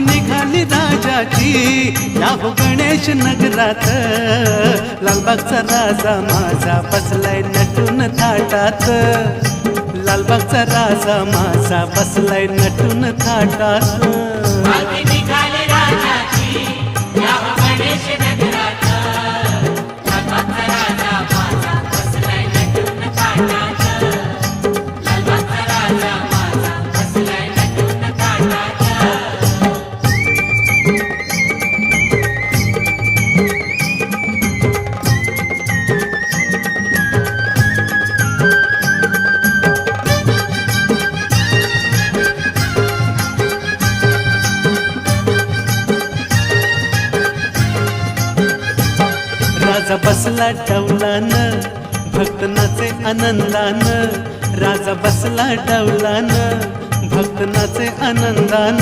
निघाली राजाची. या हो गणेश नगरात. लालबागचा राजा माझा बसलाय नटून थाटात. लालबागचा राजा माझा बसलाय नटून थाटात. राजा बसला डवलान भक्त नाचे आनंदान. राजा बसला डवलान भक्त नाचे आनंदान.